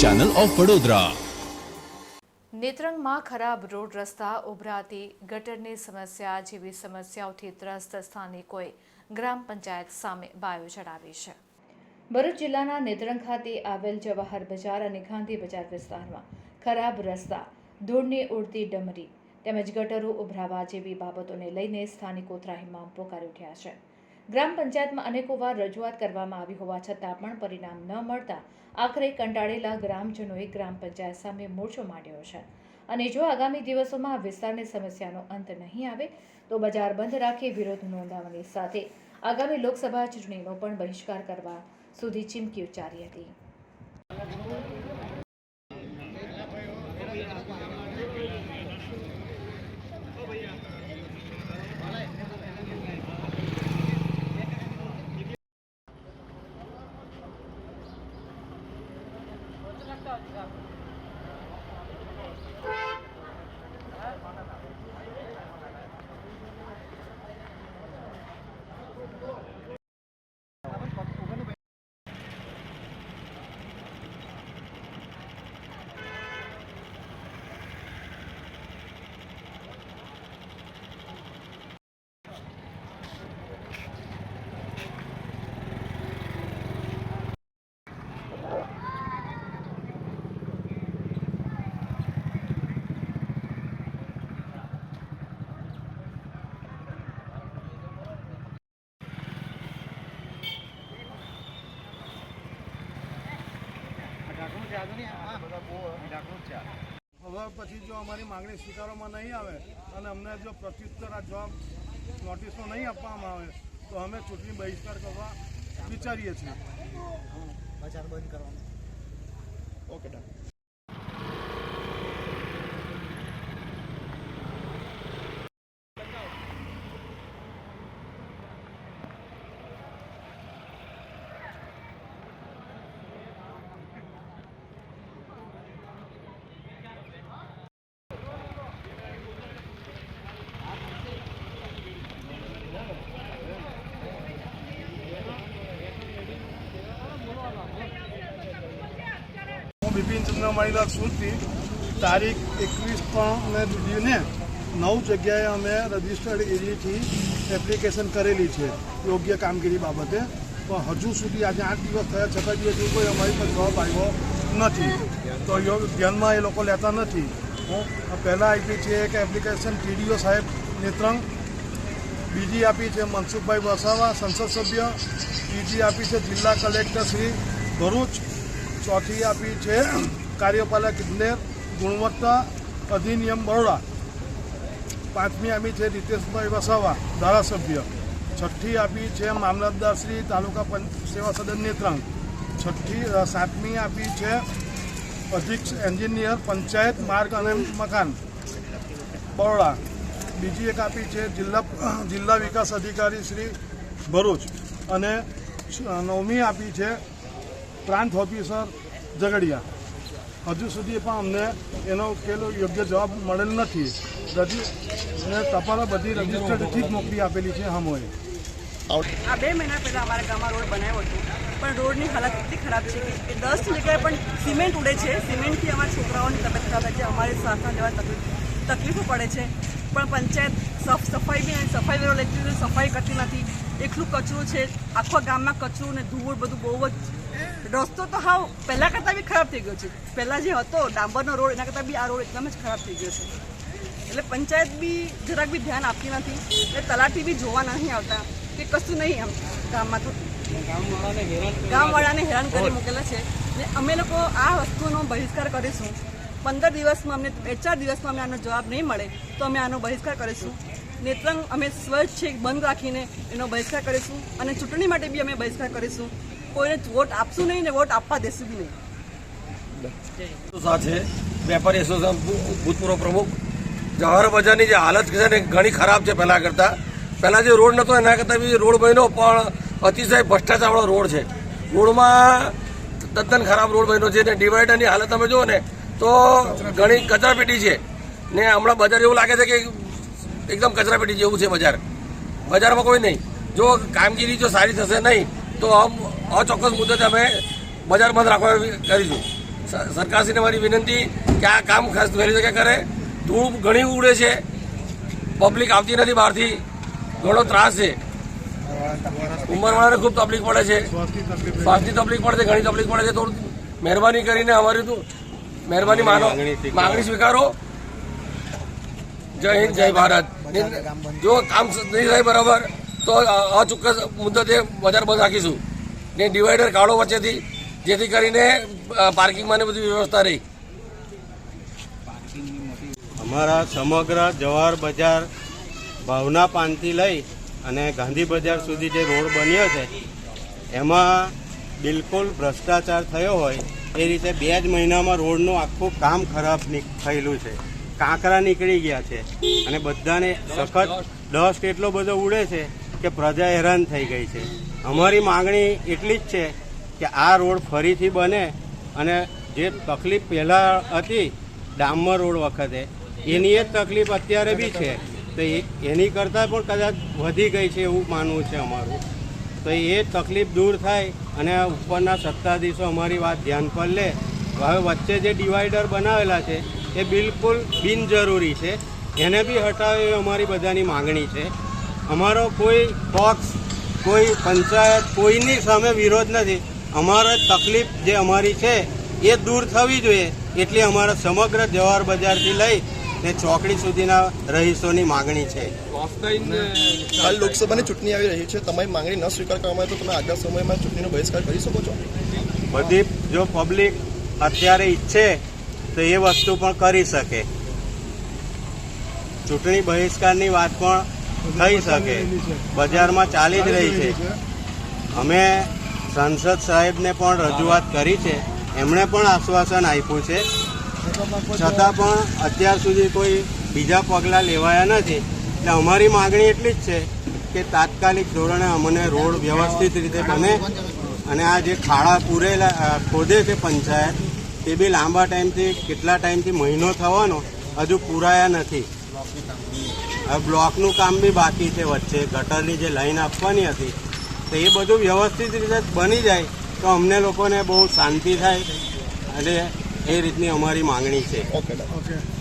Channel of Vadodara નેત્રંગમાં ખરાબ road રસ્તા ઉભરાતી ગટરની સમસ્યા જેવી સમસ્યાઓથી ત્રસ્ત સ્થાનિકોએ ગ્રામ પંચાયત સામે બાયો ચડાવી છે. ભરૂચ જિલ્લાના નેત્રંગ ખાતે આવેલ જવાહર બજાર અને ગાંધી બજાર વિસ્તારમાં ખરાબ રસ્તા, ધૂળની ઉડતી ડમરી તેમજ ગટરો ઉભરાવા જેવી બાબતોને લઈને સ્થાનિકો ત્રાહિમામ પોકારી ઉઠ્યા છે. ગ્રામ પંચાયતમાં અનેકો વાર રજૂઆત કરવામાં આવી હોવા છતાં પણ પરિણામ ન મળતા આખરે કંટાળેલા ગ્રામજનોએ ગ્રામ પંચાયત સામે મોરચો માંડ્યો છે. અને જો આગામી દિવસોમાં આ વિસ્તારની સમસ્યાનો અંત નહીં આવે, તો બજાર બંધ રાખી વિરોધ નોંધાવવાની સાથે આગામી લોકસભા ચૂંટણીનો પણ બહિષ્કાર કરવા સુધી ચીમકી ઉચ્ચારી હતી. હવે પછી જો અમારી માંગણી સ્વીકારવામાં નહીં આવે અને અમને જો પ્રત્યુત્તર આ જવાબ નોટિસનો નહીં આપવામાં આવે તો અમે ચૂંટણી બહિષ્કાર કરવા વિચારીએ છીએ. બજાર બંધ કરવાનું. ઓકે ડન બિપિન ચંદ્ર માળીલાલ સુરતી તારીખ એકવીસ ત્રણને દીધીને નવ જગ્યાએ અમે રજિસ્ટર્ડ એરીથી એપ્લિકેશન કરેલી છે, યોગ્ય કામગીરી બાબતે. પણ હજુ સુધી આજે આઠ દિવસ થયા, છતાં દિવસ કોઈ અમારી પર જવાબ આવ્યો નથી. તો ધ્યાનમાં એ લોકો લેતા નથી. પહેલાં આપી છે એક એપ્લિકેશન ટીડીઓ સાહેબ નેત્રંગ, બીજી આપી છે મનસુખભાઈ વસાવા, સંસદ સભ્ય, ત્રીજી આપી છે જિલ્લા કલેક્ટર શ્રી ભરૂચ ચોથી આપી છે કાર્યપાલક ઇજનેર ગુણવત્તા અધિનિયમ બરોડા. પાંચમી આપી છે રીતેશભાઈ વસાવા, ધારાસભ્ય. છઠ્ઠી આપી છે મામલતદારશ્રી તાલુકા પંચ સેવા સદન નેત્રાંગ. છઠ્ઠી સાતમી આપી છે અધિક એન્જિનિયર પંચાયત માર્ગ અને મકાન. બરોડા. બીજી એક આપી છે જિલ્લા જિલ્લા વિકાસ અધિકારી શ્રી ભરૂચ. અને નવમી આપી છે પ્રાંત ઓફિસર ઝઘડિયા. હજુ સુધી પણ અમને એનો કેલો યોગ્ય જવાબ મળેલ નથી. રજી ટપાલો બધી રજિસ્ટર્ડથી જ મોકલી આપેલી છે હમોએ. આ બે મહિના પહેલા અમારા ગામમાં રોડ બનાવ્યો હતો પણ રોડની હાલત એટલી ખરાબ છે કે દસ જગ્યાએ પણ સિમેન્ટ ઉડે છે. સિમેન્ટથી અમારા છોકરાઓની તબિયત ખરાબ થાય છે અમારી શ્વાસના લેવા તકલીફ તકલીફો પડે છે. પણ પંચાયત સફ સફાઈ બી સફાઈ વેરો લેતી સફાઈ કરતી નથી. એટલું કચરું છે આખા ગામમાં કચરું ને ધૂળ બધું બહુ જ રસ્તો તો હાવ પહેલાં કરતાં બી ખરાબ થઈ ગયો છે. પહેલાં જે હતો ડાંબરનો રોડ એના કરતાં બી આ રોડ એકદમ જ ખરાબ થઈ ગયો છે. એટલે પંચાયત બી જરાક બી ધ્યાન આપતી નથી. એટલે તલાટી બી જોવા નહીં આવતા કે કશું નહીં આમ ગામમાં તો. ગામવાળાને હેરાન કરી મૂકેલા છે. ને અમે લોકો આ વસ્તુનો બહિષ્કાર કરીશું. પંદર દિવસમાં અમને બે ચાર દિવસમાં અમને આનો જવાબ નહીં મળે તો અમે આનો બહિષ્કાર કરીશું. નેત્રંગ અમે સ્વચ્છ છે બંધ રાખીને એનો બહિષ્કાર કરીશું. અને ચૂંટણી માટે બી અમે બહિષ્કાર કરીશું. કોઈને વોટ આપશું નહીં ને વોટ આપવા દેશું બી નહીં. સાથે વેપારી એસોસિએશન ભૂતપૂર્વ પ્રમુખ જવાહર બજારની જે હાલત છે ને ઘણી ખરાબ છે પહેલાં કરતાં. પહેલાં જે રોડ નહોતો એના કરતાં બી રોડ બન્યો, પણ અતિશય ભ્રષ્ટાચારવાળો રોડ છે. રોડમાં તદ્દન ખરાબ રોડ બન્યો છે ને ડિવાઈડરની હાલત તમે જુઓ ને, તો ઘણી કચરાપેટી છે. ને હમણાં બજાર એવું લાગે છે કે એકદમ કચરાપેટી જેવું છે બજાર. બજારમાં કોઈ નહીં. જો કામગીરી જો સારી થશે નહીં, તો અમ અચોક્કસ મુદ્દે અમે બજાર બંધ રાખવા કરીશું. સરકારશ્રીને મારી વિનંતી કે આ કામ ખાસ વહેલી શકે કરે. ધૂળ ઘણી ઉડે છે. પબ્લિક આવતી નથી બહારથી. ઘણો ત્રાસ છે. ઉંમરવાળાને ખૂબ તકલીફ પડે છે. શ્વાસની તકલીફ પડે છે, ઘણી તકલીફ પડે છે. તો મહેરબાની કરીને અમારી તો મહેરબાની માનો, માગણી સ્વીકારો. જય હિન્દ, જય ભારત. જો કામ નહીં થાય બરાબર, તો અચોક્કસ મુદ્દતે બજાર બંધ રાખીશું. ને ડિવાઈડર કાઢો વચ્ચેથી જેથી કરીને પાર્કિંગમાં બધી વ્યવસ્થા રહી. અમારા સમગ્ર જવાહર બજાર ભાવના પાનથી લઈ અને ગાંધી બજાર સુધી જે રોડ બન્યો છે એમાં બિલકુલ ભ્રષ્ટાચાર થયો હોય એ રીતે બે જ મહિનામાં રોડનું આખું કામ ખરાબ થયેલું છે. કાંકરા નીકળી ગયા છે અને બધાને સખત ડસ્ટ એટલો બધો ઉડે છે કે પ્રજા હેરાન થઈ ગઈ છે. અમારી માંગણી એટલી જ છે કે આ રોડ ફરીથી બને અને જે તકલીફ પહેલાં હતી ડામર રોડ વખતે, એની એ તકલીફ અત્યારે બી છે. તો એની કરતાં પણ કદાચ વધી ગઈ છે એવું માનવું છે અમારું. તો એ તકલીફ દૂર થાય અને ઉપરના સત્તાધીશો અમારી વાત ધ્યાન પર લે. હવે વચ્ચે જે ડિવાઈડર બનાવેલા છે, એ બિલકુલ બિનજરૂરી છે. એને બી હટાવે અમારી બધાની માંગણી છે. અમારો કોઈ પક્ષ કોઈ પંચાયત કોઈની સામે વિરોધ નથી. અમારે તકલીફ જે અમારી છે એ દૂર થવી જોઈએ એટલી અમારા સમગ્ર જવાહર બજારથી લઈ ને ચોકડી સુધીના રહીશોની માગણી છે. હાલ લોકસભાની ચૂંટણી આવી રહી છે. તમારી માંગણી ન સ્વીકાર કરવામાં આવે તો તમે આગળ સમયમાં ચૂંટણીનો બહિષ્કાર કરી શકો છો. બધી જો પબ્લિક અત્યારે ઈચ્છે તો એ વસ્તુ પણ કરી શકે. ચૂંટણી બહિષ્કારની વાત પણ થઈ શકે. બજારમાં ચાલી જ રહી છે. અમે સાંસદ સાહેબને પણ રજૂઆત કરી છે. એમણે પણ આશ્વાસન આપ્યું છે. છતાં પણ અત્યાર સુધી કોઈ બીજા પગલાં લેવાયા નથી. એટલે અમારી માગણી એટલી જ છે કે તાત્કાલિક ધોરણે અમને રોડ વ્યવસ્થિત રીતે બને અને આ જે ખાડા પૂરેલા ખોદે છે પંચાયત, તે બી લાંબા ટાઈમથી, કેટલા ટાઈમથી મહિનો થવાનો, હજુ પૂરાયા નથી. હવે બ્લોકનું કામ બી બાકી છે વચ્ચે. ગટરની જે લાઈન આપવાની હતી તો એ બધું વ્યવસ્થિત રીતે બની જાય તો અમને લોકોને બહુ શાંતિ થાય અને એ રીતની અમારી માંગણી છે. Okay okay